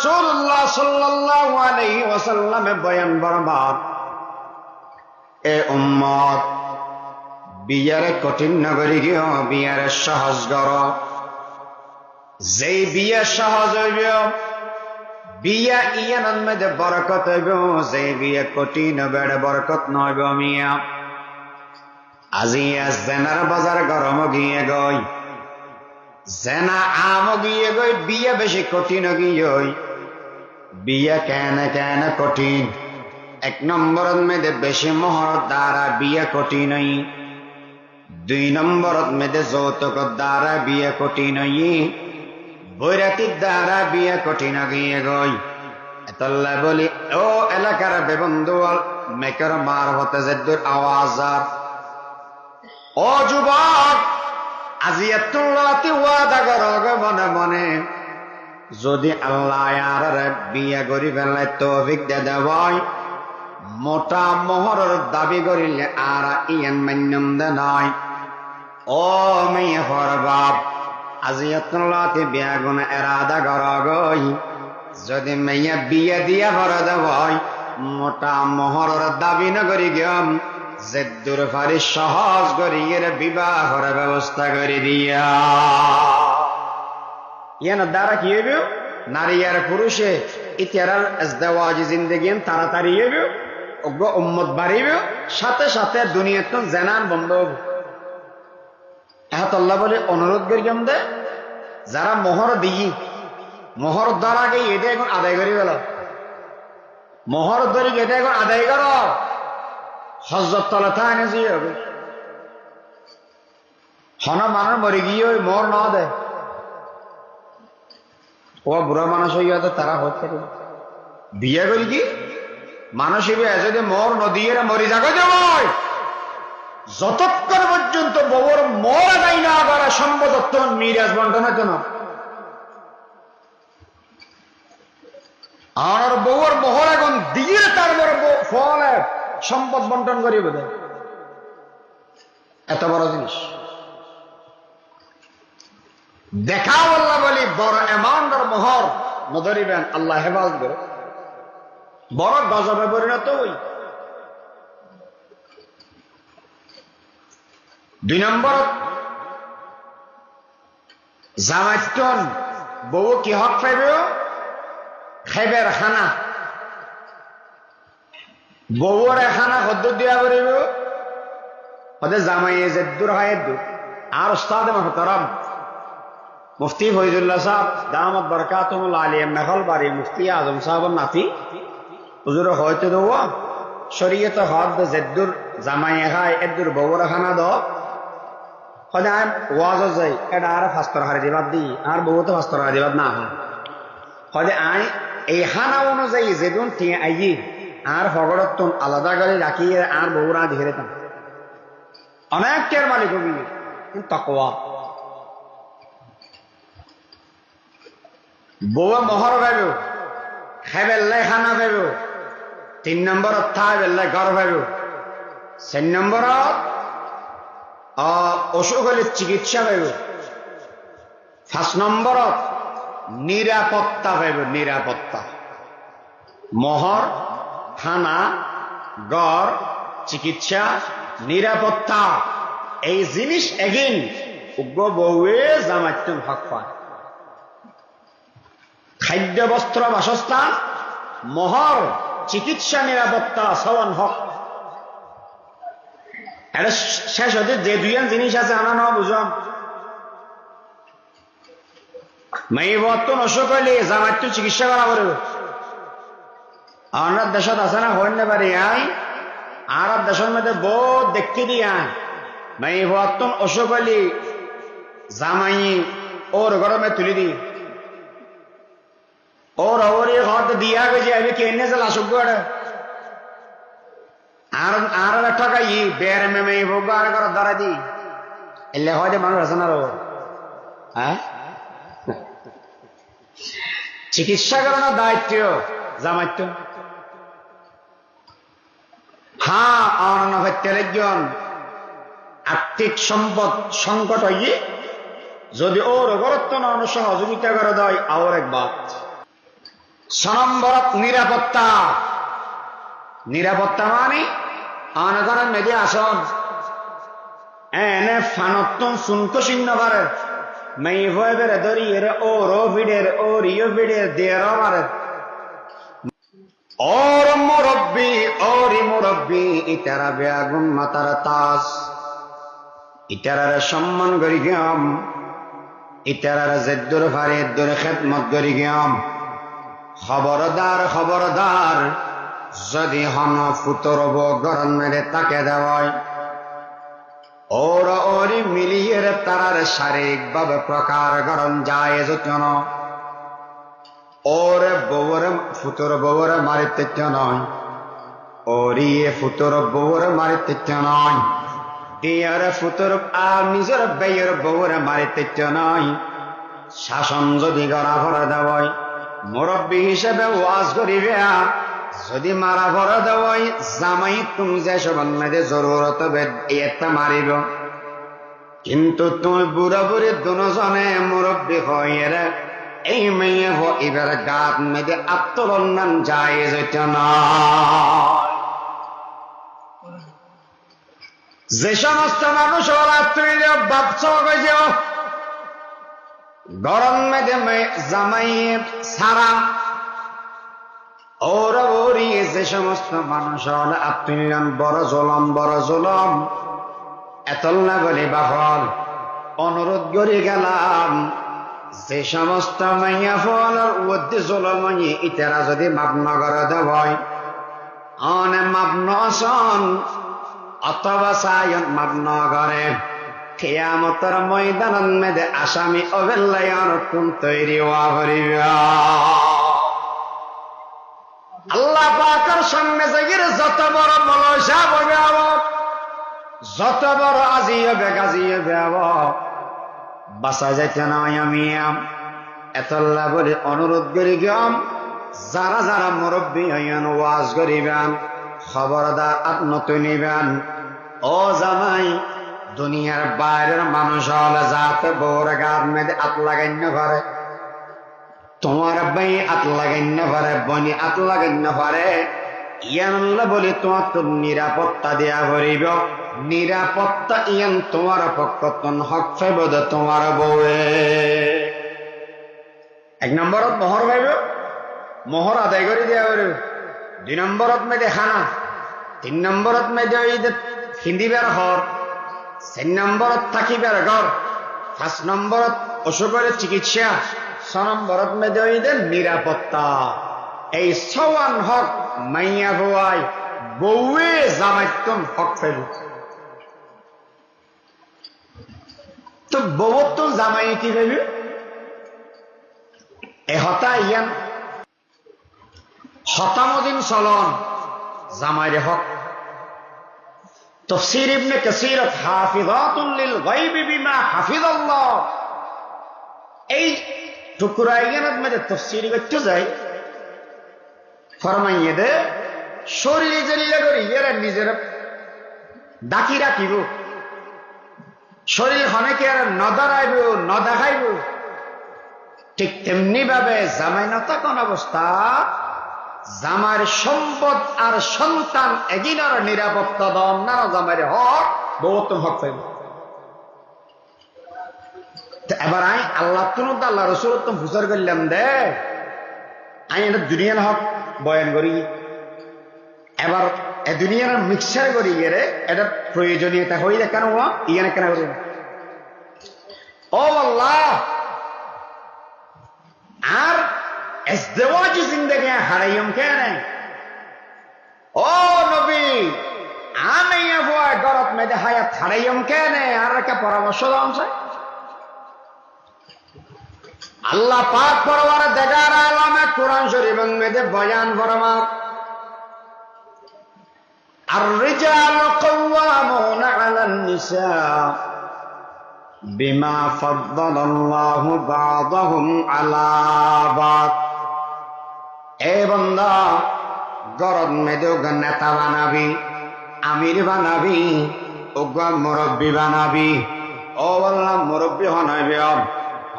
রাসূলুল্লাহ সাল্লাল্লাহু আলাইহি বয়ান বরবাদ এ উম্মত, বিয়ারে কঠিন নগরী গিয়ে বিয়ারে সহজ কর যেই বিয়া সহজ হইব, বিয়া ইয়ান মধ্যে বরকত হইব যে বিয়া কঠিন বেড়ে বরকত নইব মিয়া। আজি জেনার বাজার গরম গিয়ে গই। জেনা আম গিয়ে গই, বিয়া বেশি কঠিন গিয়ে বিয়া কেন কেন কঠিন? এক নম্বরত মেয়েদের বেশি মোহর দ্বারা বিয়ে কঠিন দুই নম্বরত মেয়েদের যৌতুক দ্বারা বিয়ে কঠিন বৈরাতির দ্বারা বিয়ে কঠিন গিয়ে গই এতল্লা বলি, ও এলাকার বেবন্ধু, মেকর মার হতে যে দূর আওয়াজ আর। ও যুবক, আজি এতুল্লাতি ওয়াদা কর মনে মনে। যদি আল্লাহ আর বিয়ে করি ফেলে তৌফিক দে দেওয়াই মোটা মোহরের দাবি করিলে আর ইয়ান মান্যম দে ও মেয়ে ফর বাপ আজি এতুল্লাতি বিয়া গুণ এরাদা কর গই। যদি মেয়ে বিয়ে দিয়া ভর দেওয়াই মোটা মোহরের দাবি ন করি গিয়ম যে ফারি সহজ করি এর বিবাহর ব্যবস্থা করে দিয়া। ইয়ান দ্বারা কি হইব? নারী আর পুরুষে ইতিয়ারার দেওয়াজি জিন্দগি তাড়াতাড়ি হইব অজ্ঞ উম্মত বাড়িব, সাথে সাথে দুনিয়াত জেনান বন্ধ হব এহাতল্লাহ বলে, অনুরোধ করি কেমন দে? যারা মোহর দিই মোহর দ্বারা আগে এটা এখন আদায় করি গেল মোহর ধরে এটা এখন আদায় কর। হজরত তলা থাকে যে হবে। হন মানুষ মরে গিয়ে মোর না দেয়। ও বুড়া মানুষ হইয়া তারা হতে বিয়ে করি কি? মানুষ হিসেবে যদি মোর নদীর মরি যাগো যতক্ষণ পর্যন্ত বউর মর নাই না করা সম্ভব তখন মিরাজ বন্টনের জন্য আর বউর মোহর এখন দিয়ে তার বড় ফল সম্পদ বন্টন করি বোধ এত বড় জিনিস। দেখা আল্লাহ বলি, বড় অ্যামাউন্টের মোহর। নদরিবেন আল্লাহ হেফাজত করে। বড় গজবে পরিণত হই। দুই নম্বর জামাইটন বউ হক পাইব খাইবের খানা। বউর খানা সদ্য দিয়া পারিব সদে জামাইয়ে জেদ্দুর হয় আর উস্তাদ মহতরম। মুফতি ফৈজুল্লাহ সাহেব, দামত বরকাতুল আলিম মেঘল বাড়ি মুফতি আজম সাহেবের নাতি। হুজুর হয়তো দেওয়া শরীয়ত হদ জেদ্দুর জামাই খায় এদ্দুর বউর খানা দ সদায় ওয়াজ যাই এটা আর ফাস্তর হারে দিবাদ দি, আর বউ তো ফাস্তর হারে দিবাদ না হয়। আই এই খানা অনুযায়ী যেদিন টিয়ে আইয়ে, আর হগরত্তন আলাদা করে রাখিয়ে, আর বউরা ধীরে অনেক টের মালিক হবি তকওয়া বউয়ে মহর পাইব খাই পেলাই খানা পাইব তিন নম্বৰত ঠাই পেলাই ঘৰ পাইব চাৰি নম্বৰত অসুখ হলে চিকিৎসা পাইব পাঁচ নম্বৰত নিরাপত্তা পাইব নিরাপত্তা মহর থানা গড় চিকিৎসা নিরাপত্তা এই জিনিস এগিন উগ্র বউয়ে জামাইতুন হক পায় খাদ্য বস্ত্র বাসস্থান, মহর, চিকিৎসা নিরাপত্তা সবন হক। এটা শেষ হতে যে দুইয়ান জিনিস আছে, আনা না বুঝলাম। মেয়ে বর্তন অসুখ হইলে জামাইতো চিকিৎসা করা পড়বে আমার দেশত আছে না হইতে পারি, আই। আর দেশের মধ্যে বহুত দেখতে দি আই। মেয়ে বর্তন অসুখ হইলে জামাই ওর গরমে তুলি দিই। ওর ওর হর দিয়া গেছে আমি কেনে চাল আসুক আর আর ঠকাই বের মেমে ভোগ আর কর দ্বারা দি এলে হয় যে মানুষ আছে না হ্যাঁ চিকিৎসা করানোর দায়িত্ব জামাইত্ব হ্যাঁ অন্য হত্যার একজন আর্থিক সম্পদ সংকট হইয়ে যদি ওর অবরত্ন না সহযোগিতা করে দেয় আর এক বাদ নম্বরত নিরাপত্তা। নিরাপত্তা মানে অনগরের মেদে আসন। এনে ফানত্তম শুনকো করে মেই ভয় বেড়ে ধরি এর, ও রো ভিড়ের, ও রিও ভিড়ের দেড় মারে ওর মুরব্বি ওরি মুরব্বি, ইতারা বেয়াগুন মাতার তাস ইতারার সম্মান করি গিয়াম ইতারার জেদ্দুর ভারে দূর খেদমত করি গিয়াম খবরদার খবরদার। যদি হন ফুতরব, গরম মেরে তাকে দেওয়ায়। ওর ওরি মিলিয়ে তারার শারীরিকভাবে প্রকার গরম যায় যতন ওর বউর ফুতর বউর মারিতে নয়। ওরিয়ে ফুতর বউর মারিতে নয়। দিয়ার ফুতর আর নিজের বেয়ের বউর মারিতে নয়। শাসন যদি গড়া ভরা দেওয়ায়। মুরব্বী হিসেবে ওয়াজ করিবে যদি মারা ভরা দেওয়াই জামাই তুমি যে সবান্নাদের জরুরত একটা মারিব। কিন্তু তুমি বুড়া বুড়ি দুজনে মুরব্বী হয়ে রে, এই মেয়ে হ এবার গাত মেয়েদের আত্মবন্ধন যায় যেত না। যে সমস্ত মানুষ ওরা তুই ভাবছ যে গরম মেদে জামাই সারা ওরা যে সমস্ত মানুষ হল আত্মীয়ন বড় জলম বড় জলম এতল না বলি বাহল, অনুরোধ করে গেলাম, যে সমস্ত মাইয়া ফল উদ্দে জলময়ী ইতারা যদি মাপ নগর দেবয় অনে মাপ নসন অথবা সায়ন মাপ নগরে কেয়ামতর ময়দান মেদে আসামি অবেল্লায়ন কোন তৈরি আল্লাহ পাকের সামনে জাগির যত বড় মলসা ববে যত বড় আজি হবে, গাজি হবে বাসা যাইতে নয় আমি এতল্লা বলে অনুরোধ করি গিয়াম যারা যারা মুরব্বী হইয়ান ওয়াজ করিবেন, খবরদার আত্মত নিবেন। ও জামাই দুনিয়ার বাইরের মানুষ হলে যাতে বউর গাত মেয়েদের আত লাগাইন্য পারে তোমার বাই আত লাগাইন্য পারে বনি আত লাগাইন্য পারে বলি, তোমার তো নিরাপত্তা দেয়া করিব নিরাপত্তা ইয়ান তোমার পক্ষতন হক ফাইব তোমার বউয়ে। এক নম্বরত মোহর পাইব মোহর আদায় করে দেওয়া করিব দুই নম্বরত মেয়েদে খানা। তিন নম্বরত যে হিন্দিবার হর চার নম্বরত থাকিবার ঘর পাঁচ নম্বরত অসুখের চিকিৎসা ছ নম্বরত মেয়েদে নিরাপত্তা এই ছওয়ান হক মাইয়া ভুয়াই বউয়ে জামাইতন হক ফেল তো বউত জামাই কি ভাবি এ হতা ইয়ান। হতামদিন চলন জামাইরে হক তফসির ইবনে কাসির হাফিজাতুল গায়বি বিমা হাফিজাল্লাহ। এই টুকরা ইয়ানত মধ্যে তফসির করতে ফরমাইয়ে দে, শরীরে জেলিলে করি, এরা নিজের ডাকি রাখিব। শরীর হনেকে আর ন দাঁড়াইব, ন দেখাইব? ঠিক তেমনি ভাবে জামাই নতা কোন অবস্থা জামার সম্পদ আর সন্তান এগিনার নিরাপত্তা দন না জামাইরে হক বহুত হক পাইব। এবার আই, আল্লাহ তুন আল্লাহ রসুল তো বুঝার করলাম দে। আই, এটা দুনিয়ার হক, বয়ান করি। এবার এ দুনিয়ার মিক্সার করি গেলে, এটা প্রয়োজনীয়তা হইলে কেন ইয়ানে কেন করি ও আল্লাহ! আর এসদেওয়াজি জিন্দেগি হারাইম কে ও নবী, আমি আবহাওয়া গরত মেদে হায়া হারাইম কে নে আর কে পরামর্শ দেওয়া চাই আল্লাহ পাক পরবার দেগার আলামে কোরআন শরীফ এবং মেদে বয়ান ফরমার আর রিজাল কওয়ামুন আলান নিসা বিমা ফাদ্দালাল্লাহু বা'দাহুম আলা বা'দ। এ বন্দা গরদ মেদে নেতা বানাবি, আমির বানাবি ওগা মুরব্বী বানাবি। ও বললাম মুরব্বী হনাবি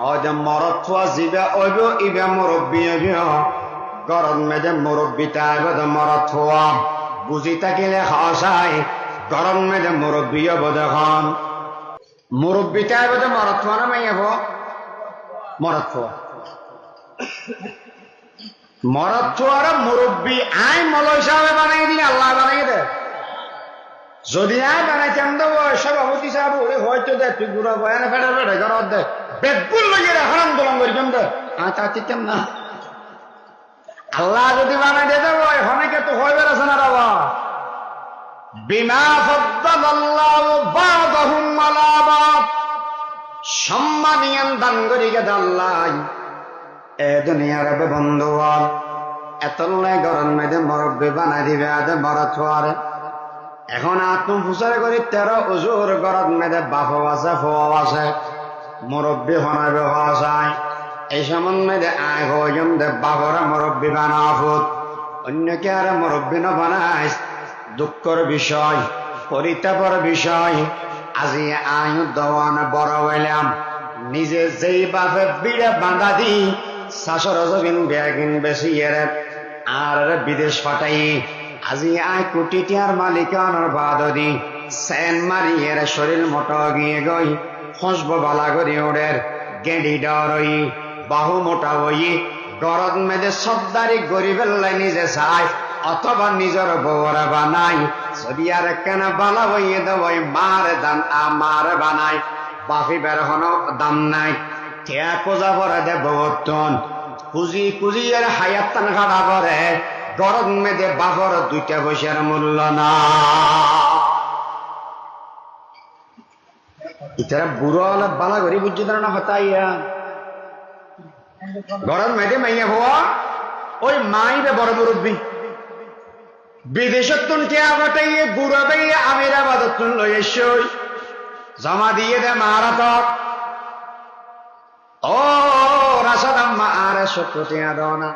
হয়তো মরত থোয়া জিবে, ওইব ইবে মুরব্বী হইব গরম মেজে মুরব্বী তাইবদ মরত হওয়া বুঝি থাকিলে হসাই গরম মেজে মুরব্বী বোধ হন। মুরব্বী তাইবদ মরত হওয়া না মাইয়া হো মরত মরত হওয়ার মুরব্বী আই মলয় সাহেব বানাই দিলে আল্লাহ বানাই দে। যদি আয় বানাইতাম তো সভাপতি সাহেব, ওরে হয়তো দে, তুই গুড়া বয়ানে ফেটে ফেটে ঘর দে। বেগুল লাগিয়ে রে হারাম দোলন করিতাম দে। আমি তা চিতাম না? আল্লাহ যদি বানাই দিয়ে দেবো অনেকে তো হয়ে বেড়াছে না বাবা। বিমা ফদ্দাল্লাহ বাদাহুম আলা বাদ। সম্মানিয়ান দান করি গে আল্লাহ। এ এখন আত্ম করি তেরো উজুর গরত বাপও আছে ফোয়াও আছে মুরব্বী হনাবে হওয়া যায়। এই সম্বন্ধে আয় হইম দে বাবরা মুরব্বী বানাফুত অন্যকে আর মুরব্বী ন দুঃখর বিষয়, পরিতাপর বিষয়। আজি আয়ু দওয়ান বড় হইলাম, নিজে যেই বাপে বিড়ে বাঁধা দি শাসর জবিন বেগিন বেশি এর, আর বিদেশ পাঠাই। আজি আয় কোটি টিয়ার মালিকানোর বাদ দি সেন মারি এর শরীর মোট গিয়ে গই হসব বালা করি ওদের গেঁডি ডরই। বাহু মোটা হই গরদ মেদে সবদারি গরিবের লাই নিজে চাই, অথবা নিজের বউরা বানাই। যদি আর কেন বালা বইয়ে দেবই, মার দান আমার বানাই, বাফি বের হন দাম নাই। ঠেয়া কোজা পরে দে বর্তন কুজি কুজি এর হায়াত তান খাড়া করে গরদ মেদে দুইটা মূল্য না। ইতারা বুড়ো বালা করি বুঝছি না হতাইয়া। গরম মেয়েদে মাইয়া হওয়া ওই মাই রে বড় মুরব্বী। বিদেশত তুন টিয়া ঘটাইয়ে, বুড়ো আমিরাবাদত তুন জমা দিয়ে দে মারাতক। সত্য দাও না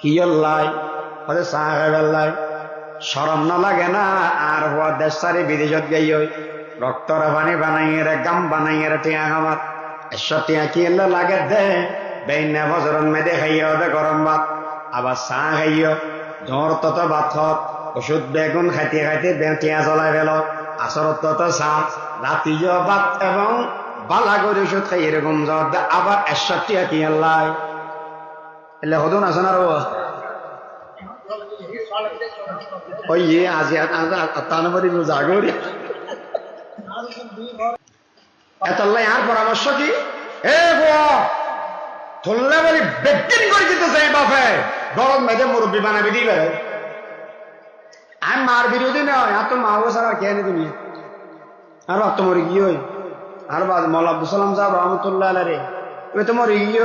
কি লাই হলে খাইবার সরম না লাগে না, আর হওয়া দেশ সারি বিদেশত গাই রক্তর পানি বানাইয়ের, গাম বানাইয়ের টিয়া আমার এসব টিয়া কি এলে লাগে দে? বেইনা বজরন মেদে খাইও দে গরম ভাত। আবার চাহ খাইও জ্বর তত ভাতত ওষুধ বেগুন খাইতে খাইতে টিয়া চলাই ফেল। আসরত তত চাহ রাতিও ভাত এবং বালা করে ওষুধ খাই এরকম জ্বর আবার এসব টিয়া কি এলাই এলে হদুন আছে না রো ওই ইয়ে আজি তানবারি জাগরি এতল্লাই আর পরামর্শ কি? এ গো ধরলে বলি বেটিন করে দিতে চাই বাপে গরম মেঝে মুরব্বী বানাবি দিবে কে হই আর বাদ মল আব্দুল সালাম সাহেব রহমতুল্লাহ আলাই রে ওই তো মরে গিয়ে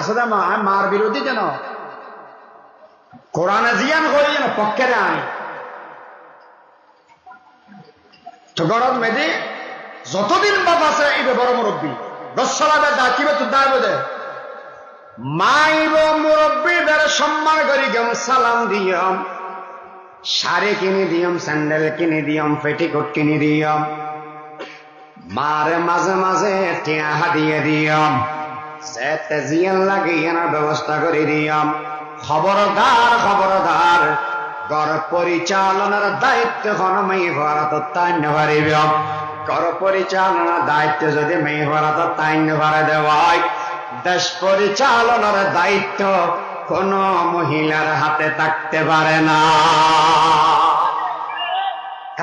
আসে দা মা? মার বিরোধী কেন কোরআনে জিয়ান হয়ে যেন পক্ষে আনি তো গরম মেঝে যতদিন বাপ আছে, এই বড় মুরব্বী। রসলাবে ডাকিবে তো দাঁড়বে দে মাইব মুরব্বীদের সম্মান করি, গেম সালাম দিয়ম। শাড়ি কিনে দিয়ম, স্যান্ডেল কিনে দিয়ম, পেটিকোট কিনে দিয়ম। মারে মাঝে মাঝে টিয়া হাদিয়ে দিয়ম। ব্যবস্থা করে দিয়ম। খবরদার খবরদার। গর পরিচালনার দায়িত্ব কোন মেয়ে ভরা তো তাই নেভারিব কর পরিচালনার দায়িত্ব যদি মেয়ে ভরা তো তাই নেভারে দেওয়ায় দেশ পরিচালনার দায়িত্ব কোন মহিলার হাতে থাকতে পারে না।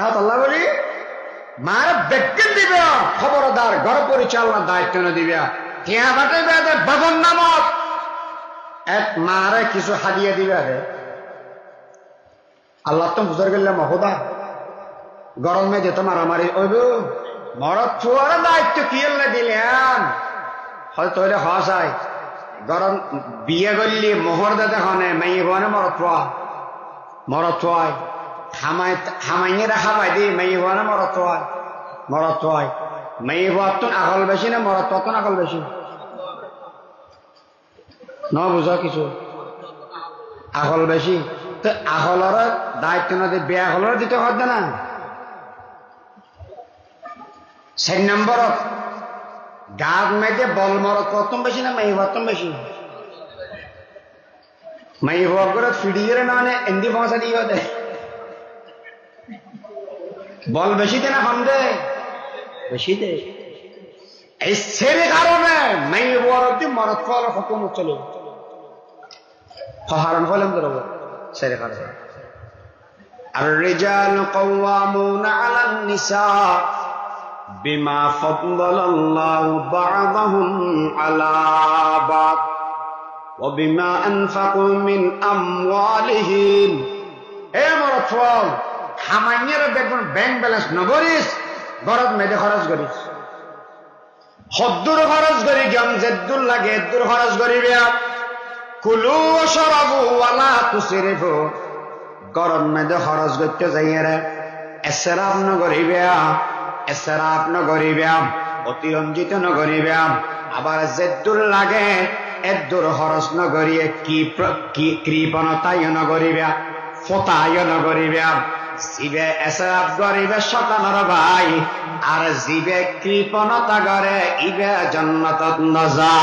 আল্লাহ বলি? মার ব্যক্তি দিবে, খবরদার ঘর পরিচালনার দায়িত্ব না দিবে। টিয়া বাটাইবে বাবন নামক এক মারে কিছু হাদিয়ে দিবে রে আল্লাহ তো বুঝার গেলে মহোদা, গরমে যেত মারামারি ওইব মরত ছুয়ার দায়িত্ব কি দিলেন? হয়তো হইলে হসাই গরম বিয়ে করলি, মোহর দে দেখনে, মেয়ে হনে মরত ছোয়া মরত ছোয়াই খামাই খামাইয়ে খামাই দি, মেয়ে হনে মরত ছোয়াই মরত ছোয়াই মেয়ে হওয়ার তো আগল বেশি না মরত তো আগল বেশি। ন বুঝা কিছু? আহল বেশি। তো আহলর দায়িত্ব না দিয়ে বেয়া হলর দিতে হচ্ছে না। চার নম্বরত গাত মেয়েতে বল মরত কত বেশি না মেয়ে কত বেশি? মেয়ে মাই বগরত ফিডিয়ে নানে এন্দি পৌঁছা দিয়ে দে বল বেশি দে না কম দে। বেশি দে। এই ছেড়ে কারণে মাই বরতি মরত ফল হুকুম চলে ফহারন হলেন তো ছেড়ে কারণে الرجال قوامون على النساء بما فضل الله بعضهم على بعض وبما أنفقوا من أموالهم এ মরদ ফল খামাইয়ের দেখুন ব্যাংক ব্যালেন্স নগরিস গরজ মেয়েদে খরচ করিস হদ্দুর খরচ করি গম জেদ্দুর লাগে এদ্দুর খরচ করিবে কুলু সরাবু ওয়ালা তুসিরিফু। গরম মেয়েদে খরচ করতে যাইয়ে এসেরাপ নগরিবে এসেরাপ নগরিবে অতিরঞ্জিত নগরিবে আবার জেদ্দুর লাগে, এদ্দুর খরচ নগরিয়ে কি কৃপণতায় নগরিবে ফতায় নগরিবে জীবে এসেরাপ গরিবে শতানর ভাই, আর জীবে কৃপণতা গরে ইবে জন্নত নজা